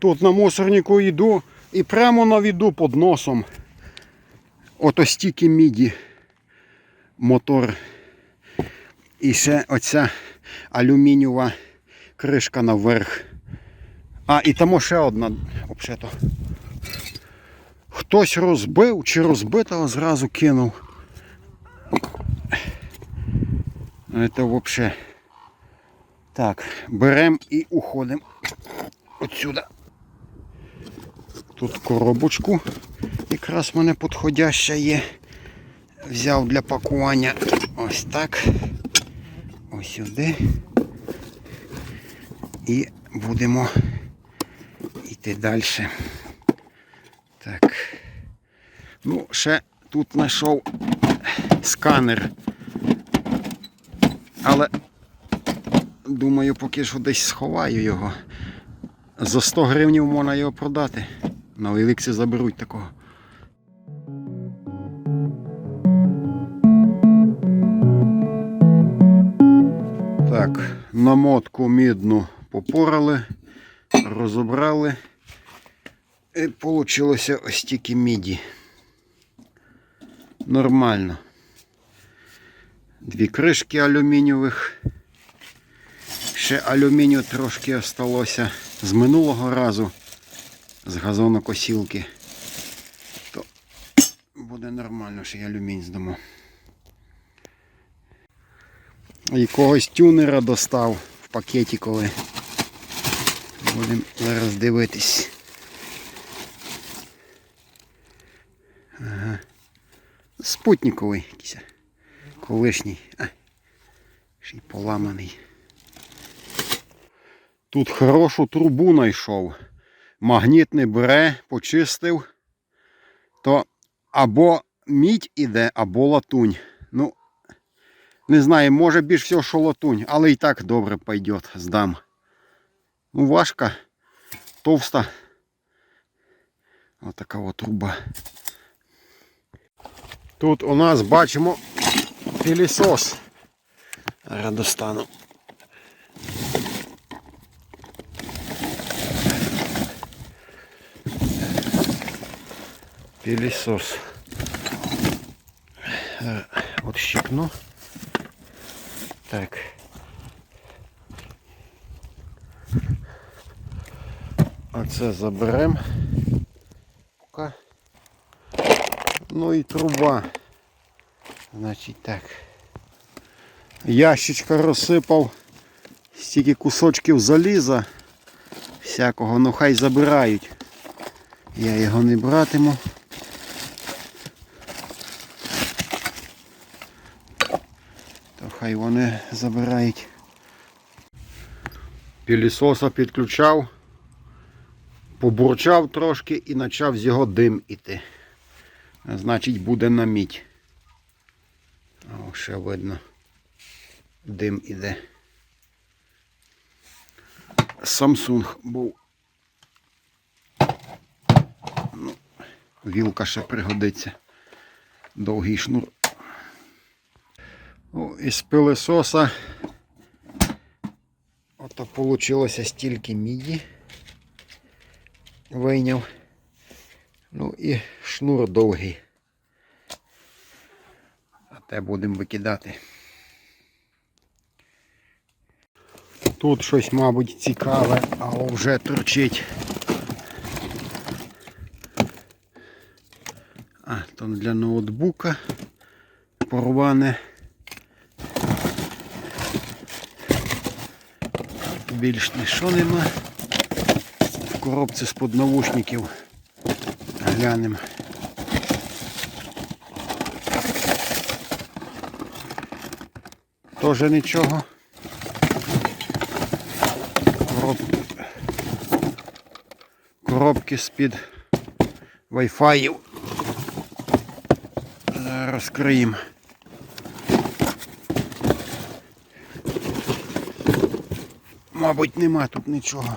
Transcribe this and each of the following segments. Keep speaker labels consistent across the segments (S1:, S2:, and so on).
S1: Тут на мусорнику йду і прямо на віду під носом. Ото стільки міді мотор. І ще оця алюмінієва кришка наверх. А, і там ще одна взагалі. Хтось розбив чи розбитого зразу кинув. Це взагалі. Так, беремо і уходимо отсюда. Тут коробочку якраз мене підходяща є. Взяв для пакування ось так. Ось сюди. І будемо йти далі. Так. Ну, ще тут знайшов сканер. Але думаю, поки що десь сховаю його. За 100 гривень можна його продати. На Еліксі заберуть такого. Так, намотку мідну попорали, розібрали. І вийшло ось тільки міді. Нормально. Дві кришки алюмінієвих. Ще алюмінію трошки осталося з минулого разу з газонокосілки. То буде нормально, що я алюмінь здамо. Якогось тюнера достав в пакеті коли. Будемо зараз дивитись. Спутниковий якийсь. Колишній. А, ще й поламаний. Тут хорошу трубу знайшов. Магніт не бере, почистив. То або мідь іде, або латунь. Ну, не знаю, може більш всього, що латунь, але і так добре пойде, здам. Ну, важка, товста. Отака от труба. Тут у нас бачимо пилісос. Зараз достану. Пилісос. Е, Так. А це заберемо. Ну і труба. Значить так. Ящичка розсипав. Стільки кусочків заліза. Всякого, ну хай забирають. Я його не братиму. Хай вони забирають. Пілісоса підключав, побурчав трошки і почав з його дим іти. Значить буде на мідь. О, ще видно. Дим іде. Samsung був. Ну, вілка ще пригодиться. Довгий шнур. Ну, із пилисоса ото вийшло стільки міді. Вийняв. Ну і шнур довгий. А те будемо викидати. Тут щось, мабуть, цікаве, але вже торчить. А, то для ноутбука порване. Більш нічого нема. В коробці з-под навушників. Глянемо. Тоже нічого. Короб... Коробки з-під Wi-Fi. Розкриємо. Мабуть, нема тут нічого.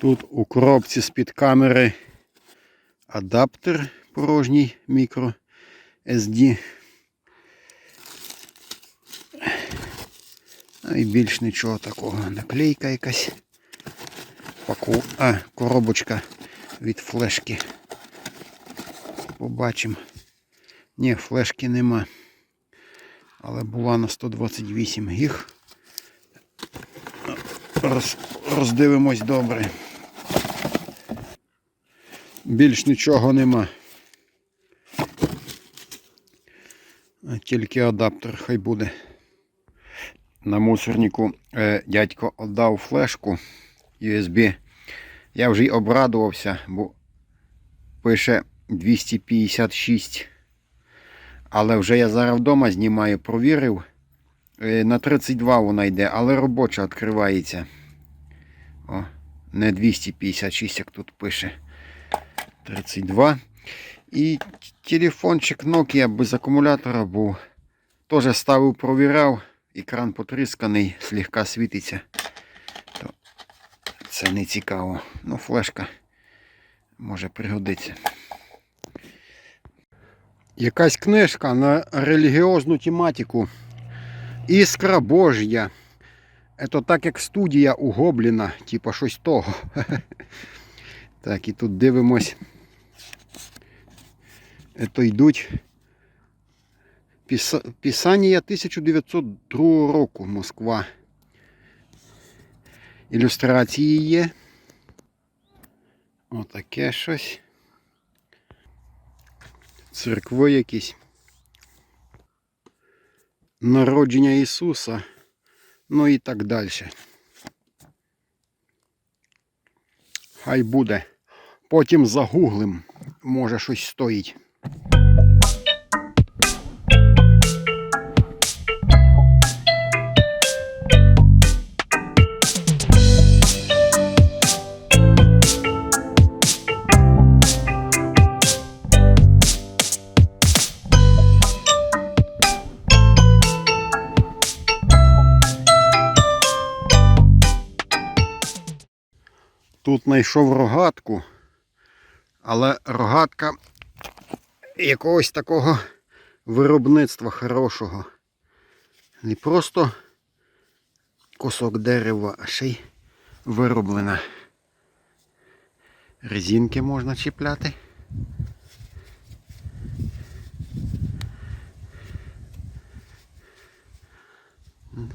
S1: Тут у коробці з-під камери адаптер порожній мікро SD. А і більш нічого такого. Наклейка якась. А, коробочка від флешки. Побачимо. Ні, флешки нема. Але була на 128 гіг. Роз... Роздивимось добре. Більш нічого нема. Тільки адаптер хай буде. На мусорнику е, дядько віддав флешку USB. Я вже й обрадувався, бо пише 256. Але вже я зараз вдома знімаю, провірив. Е, На 32 вона йде, але робоча відкривається. О, не 256, як тут пише. 32. І телефончик Nokia без акумулятора був. Теж ставив, провіряв. Екран потрісканий, слегка світиться. То це не цікаво. Ну, флешка може пригодиться. Якась книжка на релігіозну тематику. Іскра Божя. Це так як студія у Гобліна, типа щось того. Так, і тут дивимось. Це йдуть Писання 1902 року Москва. Ілюстрації є. Отаке щось. Церкви якісь. Народження Ісуса. Ну і так далі. Хай буде. Потім загуглим. Може щось стоїть. Знайшов рогатку, але рогатка якогось такого виробництва хорошого. Не просто кусок дерева, а ще й вироблена. Резинки можна чіпляти.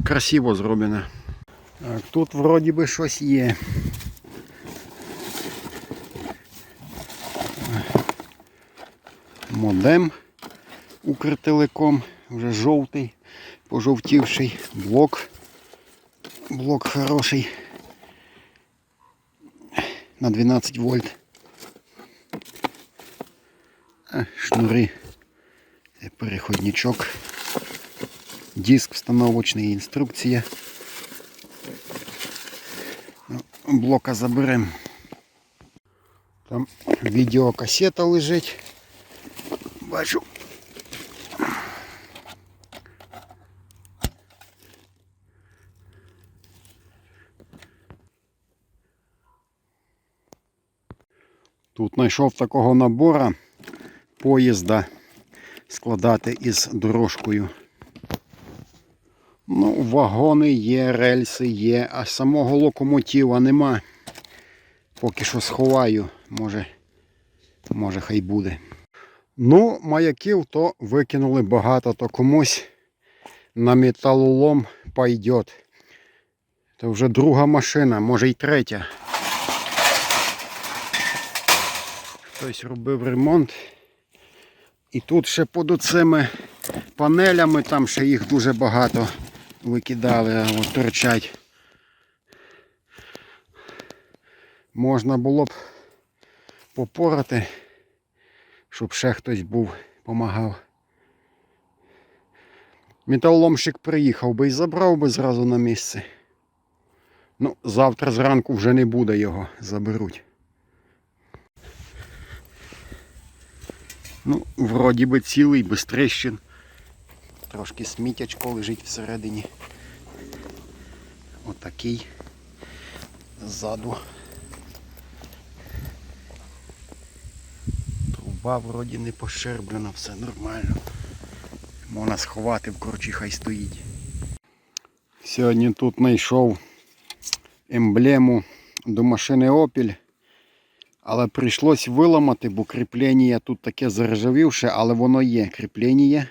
S1: Красиво зроблено. Так, тут вроді би щось є. Модем Укртелеком, вже жовтий, пожовтівший блок. Блок хороший на 12 вольт. Шнури, переходничок, диск встановочний, інструкція. Ну, Блока заберемо. Там відеокасета лежить. Бачу. Тут знайшов такого набора поїзда складати із дорожкою. Ну, вагони є, рельси є, а самого локомотива нема. Поки що сховаю, може, може хай буде. Ну, маяків то викинули багато, то комусь на металолом пойдет. Це вже друга машина, може й третя. Хтось робив ремонт. І тут ще під оцими панелями, там ще їх дуже багато викидали, от торчать. Можна було б попорати щоб ще хтось був, помагав. Металоломщик приїхав би і забрав би зразу на місце. Ну, завтра зранку вже не буде його, заберуть. Ну, вроді би цілий, без. Трошки сміттячко лежить всередині. Отакий ззаду. Труба вроді не пощерблена, все нормально. Можна сховати в хай стоїть. Сьогодні тут знайшов емблему до машини Opel. Але прийшлось виламати, бо кріплення тут таке заржавівше, але воно є кріплення.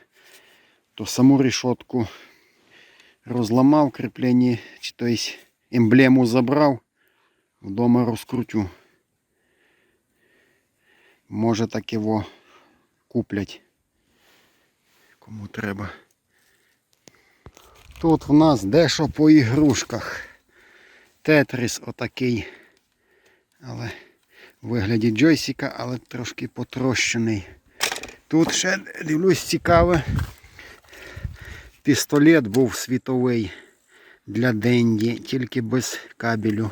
S1: То саму рішотку розламав кріплення, чи тобто емблему забрав, вдома розкрутю. Може так його куплять. Кому треба. Тут в нас дещо по ігрушках. Тетріс отакий. Але в вигляді джойсика, але трошки потрощений. Тут ще дивлюсь цікаве. Пістолет був світовий для Денді, тільки без кабелю.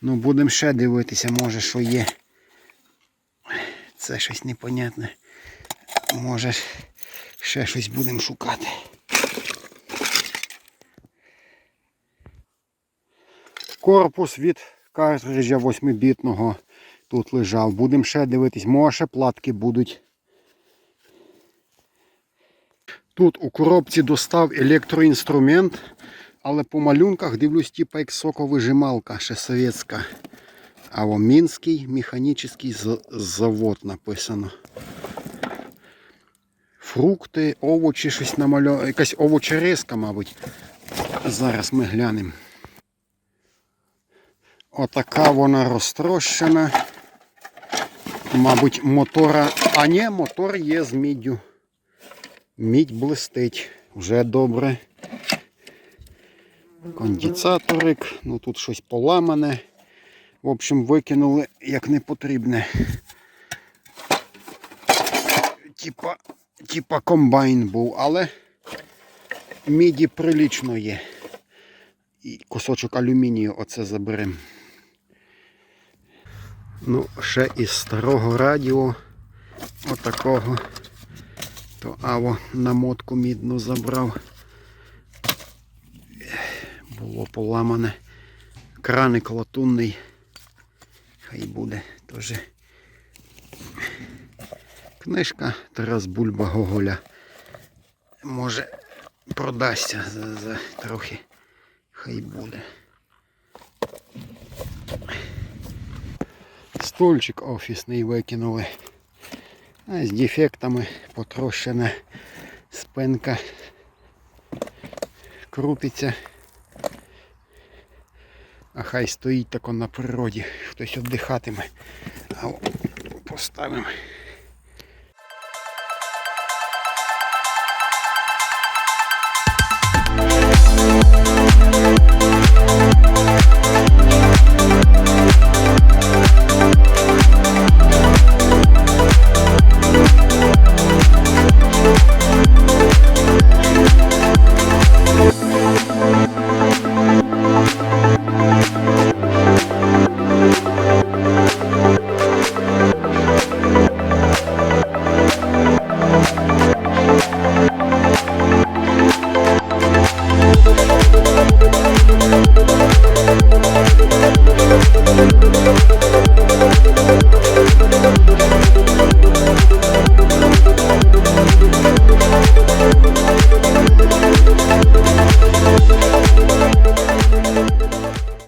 S1: Ну, будемо ще дивитися, може що є. Це щось непонятне. Може ще щось будемо шукати. Корпус від картриджа 8-бітного тут лежав. Будемо ще дивитись, може платки будуть. Тут у коробці достав електроінструмент, але по малюнках дивлюсь, типа як соковижималка, ще совєтська. А о Мінський механічний завод написано. Фрукти, овочі, щось намальовано. Якась овочерезка, мабуть. Зараз ми глянемо. Отака вона розтрощена. Мабуть, мотора. А ні, мотор є з міддю. Мідь блистить. Вже добре. Конденсаторик. Ну тут щось поламане. В общем, викинули як не потрібне. Типа, типа комбайн був, але міді прилічно є. І кусочок алюмінію оце заберемо. Ну, ще із старого радіо отакого. То Аво намотку мідну забрав. Було поламане. Краник латунний. Хай буде теж. Книжка Тарас Бульба Гоголя. Може продасться за, за трохи. Хай буде. Стульчик офісний викинули. А з дефектами потрощена спинка крутиться. А хай стоїть тако на природі. Хтось віддихатиме. А Thank поставимо.